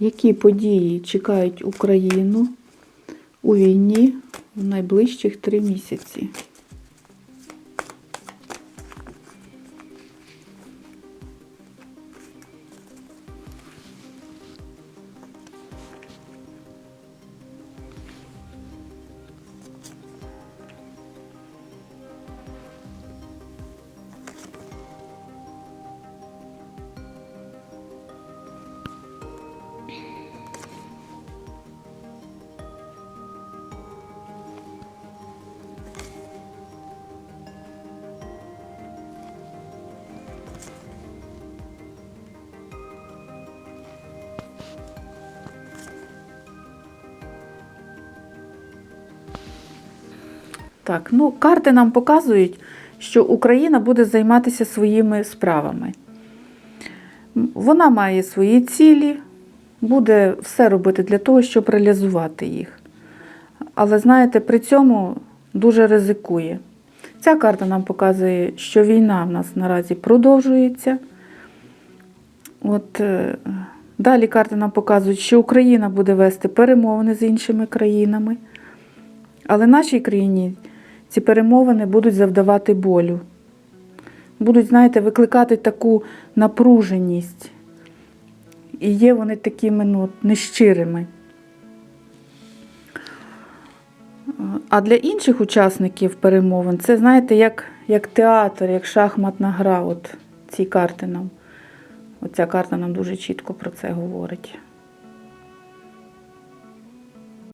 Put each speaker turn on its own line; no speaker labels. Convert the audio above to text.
Які події чекають Україну у війні в найближчих три місяці? Так, ну карти нам показують, що Україна буде займатися своїми справами. Вона має свої цілі, буде все робити для того, щоб реалізувати їх. Але знаєте, при цьому дуже ризикує. Ця карта нам показує, що війна в нас наразі продовжується. От, е, далі карти нам показують, що Україна буде вести перемовини з іншими країнами. Але нашій країні ці перемовини будуть завдавати болю. Будуть, знаєте, викликати таку напруженість. І є вони такими ну, нещирими. А для інших учасників перемовин це, знаєте, як, як театр, як шахматна гра. От ці карти нам. Оця карта нам дуже чітко про це говорить.